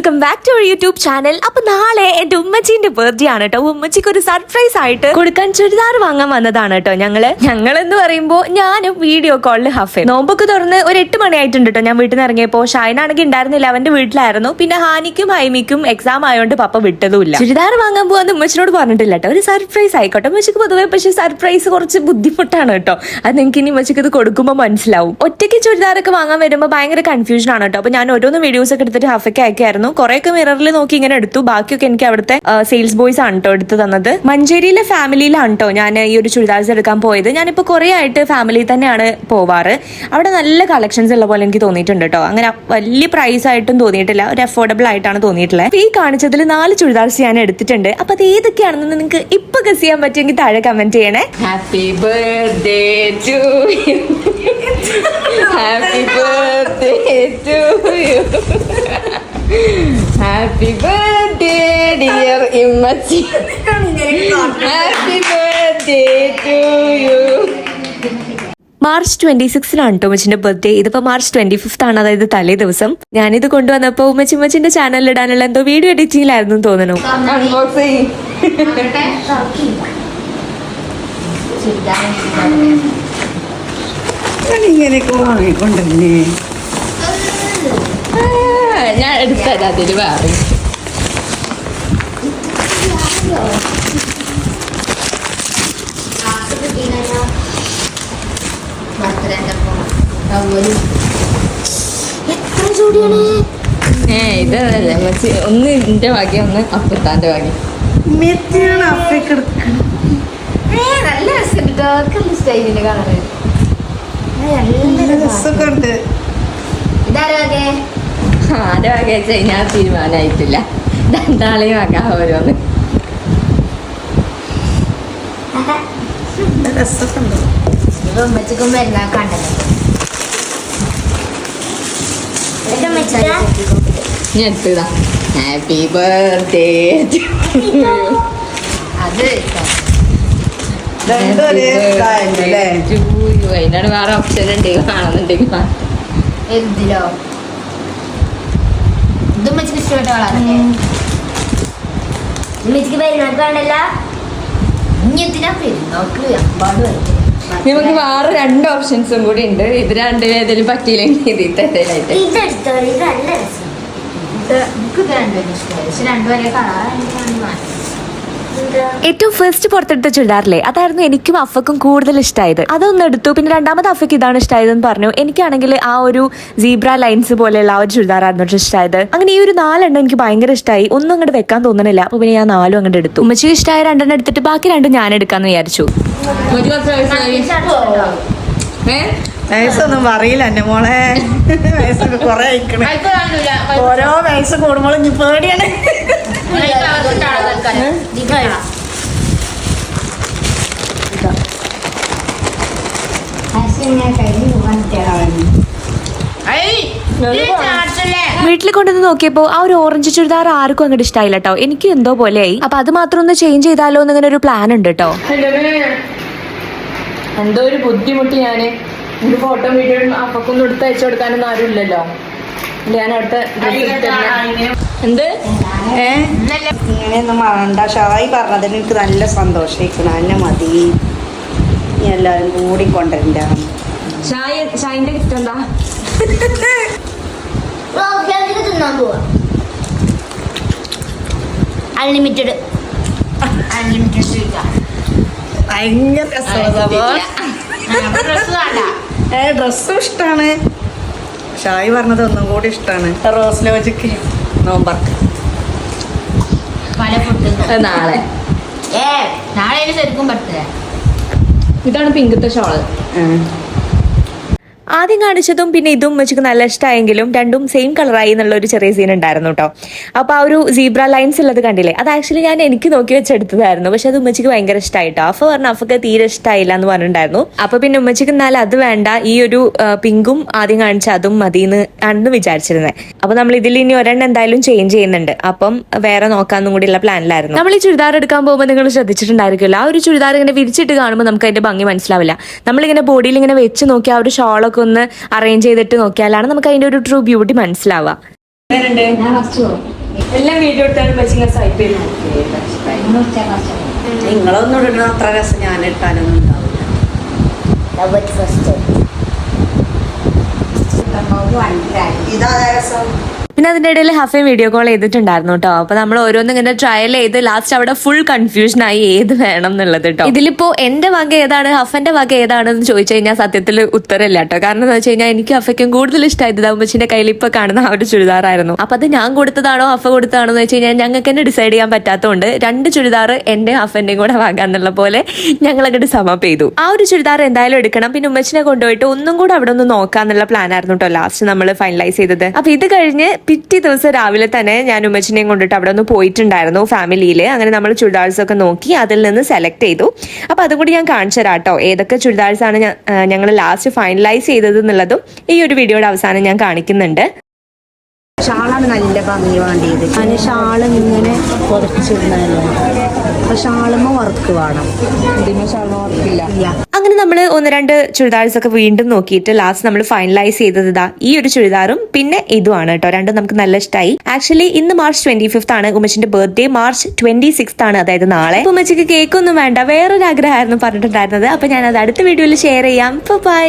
Welcome back to YouTube channel. അപ്പൊ നാളെ എന്റെ ഉമ്മച്ചീന്റെ ബർത്ത്ഡേ ആണ് കേട്ടോ ഉമ്മച്ചിക്ക് ഒരു സർപ്രൈസ് ആയിട്ട് കൊടുക്കാൻ ചുരിദാർ വാങ്ങാൻ വന്നതാണ് കേട്ടോ ഞങ്ങൾ. ഞങ്ങൾ എന്ന് പറയുമ്പോ ഞാനും വീഡിയോ കോളിൽ ഹഫേ. നോമ്പൊക്കെ തുറന്ന് ഒരു എട്ട് മണിയായിട്ടുണ്ട് കേട്ടോ ഞാൻ വീട്ടിൽ നിന്ന് ഇറങ്ങിയപ്പോ ഷൈനാണെങ്കിൽ ഉണ്ടായിരുന്നില്ല. അവന്റെ വീട്ടിലായിരുന്നു. പിന്നെ ഹാനിക്കും ഹൈമിക്കും എക്സാം ആയതുകൊണ്ട് പപ്പ വിട്ടതുമില്ല. ചുരിദാർ വാങ്ങാൻ പോവാന്ന് ഉമ്മച്ചിനോട് പറഞ്ഞിട്ടില്ല കേട്ടോ ഒരു സർപ്രൈസ് ആയിക്കോട്ടെ. ഉമ്മച്ചിക്ക് പൊതുവേ പക്ഷേ സർപ്രൈസ് കുറച്ച് ബുദ്ധിമുട്ടാണ് കേട്ടോ അത് നിങ്ങൾക്ക് ഇനി ഉമ്മച്ചിക്ക് ഇത് കൊടുക്കുമ്പോൾ മനസ്സിലാവും. ഒറ്റയ്ക്ക് ചുരിദാറൊക്കെ വാങ്ങാൻ വരുമ്പോൾ ഭയങ്കര കൺഫ്യൂഷൻ ആണ് കേട്ടോ അപ്പൊ ഞാൻ ഓരോന്ന് വീഡിയോസ് ഒക്കെ എടുത്തിട്ട് ഹഫയ്ക്ക് അയക്കായിരുന്നു. കുറെയൊക്കെ മിററിൽ നോക്കി ഇങ്ങനെ എടുത്തു. ബാക്കിയൊക്കെ എനിക്ക് അവിടുത്തെ സെയിൽസ് ബോയ്സ് ആണ് കേട്ടോ എടുത്തു തന്നത്. മഞ്ചേരിയിലെ ഫാമിലിയിലാണ് കേട്ടോ ഞാൻ ഈ ഒരു ചുരിദാർസ് എടുക്കാൻ പോയത്. ഞാനിപ്പോൾ കുറേ ആയിട്ട് ഫാമിലി തന്നെയാണ് പോവാറ്. അവിടെ നല്ല കളക്ഷൻസ് ഉള്ള പോലെ എനിക്ക് തോന്നിയിട്ടുണ്ട് കേട്ടോ അങ്ങനെ വലിയ പ്രൈസ് ആയിട്ടും തോന്നിയിട്ടില്ല. ഒരു അഫോർഡബിൾ ആയിട്ടാണ് തോന്നിയിട്ടുള്ളത് ഈ കാണിച്ചതിൽ നാല് ചുരിദാർസ് ഞാൻ എടുത്തിട്ടുണ്ട്. അപ്പൊ അത് ഏതൊക്കെയാണെന്ന് നിങ്ങൾക്ക് ഇപ്പൊ ഗസ് ചെയ്യാൻ പറ്റുമെങ്കിൽ താഴെ കമന്റ് ചെയ്യണേ. Happy birthday to you happy birthday to you happy birthday dear ഇമ്മച്ചി happy birthday to you March twenty സിക്സിലാണ് കേട്ടോ ഉമ്മച്ചിന്റെ ബർത്ത്ഡേ ഇതിപ്പോ മാർച്ച് ട്വന്റി ഫിഫ്ത് ആണ് അതായത് തലേ ദിവസം. ഞാനിത് കൊണ്ടുവന്നപ്പോ ഉമ്മച്ചി ഉമ്മച്ചിന്റെ ചാനലിൽ ഇടാനുള്ള എന്തോ വീഡിയോ എഡിറ്റിംഗിലായിരുന്നു തോന്നുന്നു. ഇങ്ങനെയൊക്കെ വാങ്ങിക്കൊണ്ടല്ലേ? എടുത്തത് അതിൽ വേറെ ഏ ഇതല്ലേ ഒന്ന് എന്റെ ഭാഗ്യം ഒന്ന് അപ്പുത്താന്റെ ഭാഗ്യം മെത്തിയാണ് നല്ല രസമുണ്ട് സ്റ്റൈലിന്റെ കളറ് നല്ല രസമൊക്കെ ഉണ്ട് ആരെ വക വെച്ച് കഴിഞ്ഞാൽ തീരുമാനമായിട്ടില്ല രണ്ടാളെയും ആക്കാം ഓരോന്ന്. ഉണ്ട് ഉമ്മച്ചിക്കും വരുന്ന കണ്ടല്ലോ ഞാൻ എടുത്തതാ. ഹാപ്പി ബർത്ത്ഡേ അത് അതിനാണ് വേറെ ഓപ്ഷൻ ഉണ്ടെങ്കിൽ കാണുന്നുണ്ടെങ്കിൽ. എന്തിലോ ഇത് ഇഷ്ടപ്പെട്ട വളരല്ലേ ഉമ്മച്ചിക്ക് കണ്ടല്ല ഇഞ്ഞെത്തിനാ പെരുന്നോക്ക് അമ്പാട് വരും നമുക്ക് വേറെ രണ്ട് ഓപ്ഷൻസും കൂടി ഉണ്ട്. ഇത് രണ്ട് ഏതെങ്കിലും പറ്റിയില്ലെങ്കിൽ ഇതെടുത്തോ ഇത് നല്ല രസം. ഇത് എനിക്ക് ഇത് രണ്ടുപേരും ഇഷ്ടമായി. പക്ഷെ രണ്ടുപേരെ കളർ എനിക്ക് മാറ്റി ഏറ്റവും ഫസ്റ്റ് പുറത്തെടുത്ത ചുരിദാറില്ലേ അതായിരുന്നു എനിക്കും അഫക്കും കൂടുതൽ ഇഷ്ടമായത് അതൊന്ന് എടുത്തു. പിന്നെ രണ്ടാമത് അഫക്ക് ഇതാണ് ഇഷ്ടമായതെന്ന് പറഞ്ഞു. എനിക്കാണെങ്കിൽ ആ ഒരു സീബ്ര ലൈൻസ് പോലെയുള്ള ആ ഒരു ചുരിദാറായിരുന്നു ഇഷ്ടമായത് അങ്ങനെ ഈ ഒരു നാലെണ്ണം എനിക്ക് ഭയങ്കര ഇഷ്ടമായി ഒന്നും അങ്ങോട്ട് വെക്കാൻ തോന്നണില്ല. അപ്പൊ പിന്നെ ഞാൻ നാലും അങ്ങോട്ട് എടുത്തു. ഉമ്മച്ചിക്ക് ഇഷ്ടമായ രണ്ടെണ്ണം എടുത്തിട്ട് ബാക്കി രണ്ടും ഞാൻ എടുക്കാന്ന് വിചാരിച്ചു. വയസ്സൊന്നും പറയില്ല എന്റെ മോളെ. വയസ്സൊക്കെ കൊറേ അയക്കണേ ഓരോ വയസ്സ് കൂടുമ്പോഴും ഇനി പേടിയാണ്. വീട്ടിൽ കൊണ്ടുവന്ന് നോക്കിയപ്പോൾ ആ ഒരു ഓറഞ്ച് ചുരിദാർ ആർക്കും അങ്ങോട്ട് ഇഷ്ടമായില്ല കേട്ടോ എനിക്ക് എന്തോ പോലെയായി. അപ്പൊ അത് മാത്രം ഒന്ന് ചേഞ്ച് ചെയ്താലോ എന്നിങ്ങനെ ഒരു പ്ലാൻ ഉണ്ട് കേട്ടോ എന്തോ ഒരു ബുദ്ധിമുട്ട് ഞാൻ. ഒരു ഫോട്ടോ വീഡിയോ അപ്പൊക്കൊന്നും എടുത്ത് അയച്ചു കൊടുക്കാനൊന്നും ആരും ഇല്ലല്ലോ ഞാൻ അവിടുത്തെ എന്ത്? ഇങ്ങനെയൊന്നും മറണ്ട ഷായി പറഞ്ഞതിന് എനിക്ക് നല്ല സന്തോഷിക്കണം എന്നെ മതി. നീ എല്ലാവരും കൂടി കൊണ്ടുവരണ്ട. ഷായിന്റെ ഗിഫ്റ്റ് എന്താ? അൺലിമിറ്റഡ് അൺലിമിറ്റഡ് ഭയങ്കര ഏ ഡ്രസ്സും ഇഷ്ടമാണ് ഷായി പറഞ്ഞത് ഒന്നും കൂടി ഇഷ്ടാണ്. Rose logic. നോമ്പർക്ക് പല ഫുഡ് നാളെ. ഏ നാളെ അതിന് ശരിക്കും ബർത്ത്ഡേ ഇതാണ് പിങ്കത്തെ ഷോൾ. ആദ്യം കാണിച്ചതും പിന്നെ ഇതും വെച്ചിട്ട് നല്ല ഇഷ്ടമായെങ്കിലും രണ്ടും സെയിം കളറായി എന്നുള്ള ഒരു ചെറിയ സീൻ ഉണ്ടായിരുന്നു കേട്ടോ അപ്പൊ ആ ഒരു സീബ്ര ലൈൻസ് ഉള്ളത് കണ്ടില്ലേ? അത് ആക്ച്വലി ഞാൻ എനിക്ക് നോക്കി വെച്ചെടുത്തതായിരുന്നു. പക്ഷെ അത് ഉമ്മച്ചിക്ക് ഭയങ്കര ഇഷ്ടമായിട്ടോ അഫ പറഞ്ഞു അഫക്ക് തീരെ ഇഷ്ടമായില്ല എന്ന് പറഞ്ഞിട്ടുണ്ടായിരുന്നു. അപ്പൊ പിന്നെ ഉമ്മച്ചിക്ക് എന്നാൽ അത് വേണ്ട. ഈ ഒരു പിങ്കും ആദ്യം കാണിച്ച അതും മതി എന്ന് ആണെന്ന് വിചാരിച്ചിരുന്നത് അപ്പൊ നമ്മൾ ഇതിൽ ഇനി ഒരെണ്ണം എന്തായാലും ചേഞ്ച് ചെയ്യുന്നുണ്ട്. അപ്പം വേറെ നോക്കാന്നും കൂടിയുള്ള പ്ലാനിലായിരുന്നു നമ്മൾ ഈ ചുരിദാർ എടുക്കാൻ പോകുമ്പോൾ നിങ്ങൾ ശ്രദ്ധിച്ചിട്ടുണ്ടായിരിക്കില്ല ആ ഒരു ചുരിദാർ ഇങ്ങനെ വിരിച്ചിട്ട് കാണുമ്പോൾ നമുക്ക് അതിന്റെ ഭംഗി മനസ്സിലാവില്ല. നമ്മളിങ്ങനെ ബോഡിയിൽ ഇങ്ങനെ വെച്ച് നോക്കി ആ ഒരു ഷോളൊക്കെ ഒന്ന് അറേഞ്ച് ചെയ്തിട്ട് നോക്കിയാലാണ് നമുക്ക് അതിന്റെ ഒരു ട്രൂ ബ്യൂട്ടി മനസ്സിലാവുക. എല്ലാം വീഡിയോ എടുത്താലും ചെയ്ത് നിങ്ങളൊന്നും ഇടുന്ന അത്ര രസം ഞാൻ ഇട്ടാലൊന്നും ഉണ്ടാവില്ല. ഫസ്റ്റ് ഇതാ രസം. പിന്നെ അതിന്റെ ഇടയിൽ ഹഫയും വീഡിയോ കോൾ ചെയ്തിട്ടുണ്ടായിരുന്നു കേട്ടോ അപ്പൊ നമ്മൾ ഓരോന്നും ഇങ്ങനെ ട്രയൽ ചെയ്ത് ലാസ്റ്റ് അവിടെ ഫുൾ കൺഫ്യൂഷൻ ആയി ഏത് വേണം എന്നുള്ളത് കേട്ടോ ഇതിലിപ്പോ എന്റെ വക ഏതാണ് ഹഫന്റെ വക ഏതാണെന്ന് ചോദിച്ചു കഴിഞ്ഞാൽ സത്യത്തിൽ ഉത്തരമില്ല കേട്ടോ കാരണം എന്ന് വെച്ച് കഴിഞ്ഞാൽ എനിക്ക് ഹഫയ്ക്കും കൂടുതൽ ഇഷ്ടമായത് ദൗമച്ചിന്റെ കയ്യിൽ ഇപ്പൊ കാണുന്ന ആ ഒരു ചുരിദാറായിരുന്നു അപ്പൊ അത് ഞാൻ കൊടുത്തതാണോ ഹഫ കൊടുത്തതാണോ എന്ന് വെച്ച് കഴിഞ്ഞാൽ ഞങ്ങൾക്ക് തന്നെ ഡിസൈഡ് ചെയ്യാൻ പറ്റാത്തതുകൊണ്ട് രണ്ട് ചുരിദാർ എന്റെ ഹഫന്റെയും കൂടെ വാങ്ങാൻ എന്നുള്ള പോലെ ഞങ്ങൾ അങ്ങോട്ട് സമപ്പ് ചെയ്തു. ആ ഒരു ചുരിദാർ എന്തായാലും എടുക്കണം. പിന്നെ ഉമ്മച്ചിനെ കൊണ്ടുപോയിട്ട് ഒന്നും കൂടെ അവിടെ ഒന്ന് നോക്കാന്നുള്ള പ്ലാൻ ആയിരുന്നു കേട്ടോ ലാസ്റ്റ് നമ്മൾ ഫൈനലൈസ് ചെയ്തത്. അപ്പൊ ഇത് കഴിഞ്ഞ് പിറ്റേ ദിവസം രാവിലെ തന്നെ ഞാൻ ഉമ്മച്ചിനെയും കൊണ്ടിട്ട് അവിടെ ഒന്ന് പോയിട്ടുണ്ടായിരുന്നു ഫാമിലിയിൽ അങ്ങനെ നമ്മൾ ചുരിദാഴ്സൊക്കെ ഒക്കെ നോക്കി അതിൽ നിന്ന് സെലക്ട് ചെയ്തു. അപ്പോൾ അതും കൂടി ഞാൻ കാണിച്ചു തരാം കേട്ടോ. ഏതൊക്കെ ചുരിദാഴ്സാണ് ആണ് ഞങ്ങൾ ലാസ്റ്റ് ഫൈനലൈസ് ചെയ്തത് എന്നുള്ളതും ഈ ഒരു വീഡിയോയുടെ അവസാനം ഞാൻ കാണിക്കുന്നുണ്ട്. ഷാളാണ് നല്ല ഭംഗി വേണ്ടിയത്. അതിന് ഷാൾ ഇങ്ങനെ കുറച്ചിരുന്നല്ലോ അപ്പൊ ഷാളുമ്പോ വർക്ക് വേണം. ഇതിന് ഷാളുമ്മ വർക്കില്ല ഒന്ന് രണ്ട് ചുരിദാർസ് ഒക്കെ വീണ്ടും നോക്കിയിട്ട് ലാസ്റ്റ് നമ്മൾ ഫൈനലൈസ് ചെയ്തത് ഇതാ. ഈ ഒരു ചുരിദാറും പിന്നെ ഇതുമാണ് കേട്ടോ. രണ്ടും നമുക്ക് നല്ല ഇഷ്ടമായി ആക്ച്വലി ഇന്ന് മാർച്ച് ട്വന്റി ഫിഫ്ത് ആണ് ഉമ്മച്ചിന്റെ ബർത്ത്ഡേ മാർച്ച് ട്വന്റി സിക്സ് ആണ് അതായത് നാളെ. ഉമേഷിക്ക് കേക്ക് ഒന്നും വേണ്ട. വേറൊരു ആഗ്രഹമായിരുന്നു പറഞ്ഞിട്ടുണ്ടായിരുന്നത്. അപ്പൊ ഞാൻ അത് അടുത്ത വീഡിയോയിൽ ഷെയർ ചെയ്യാം. ബൈ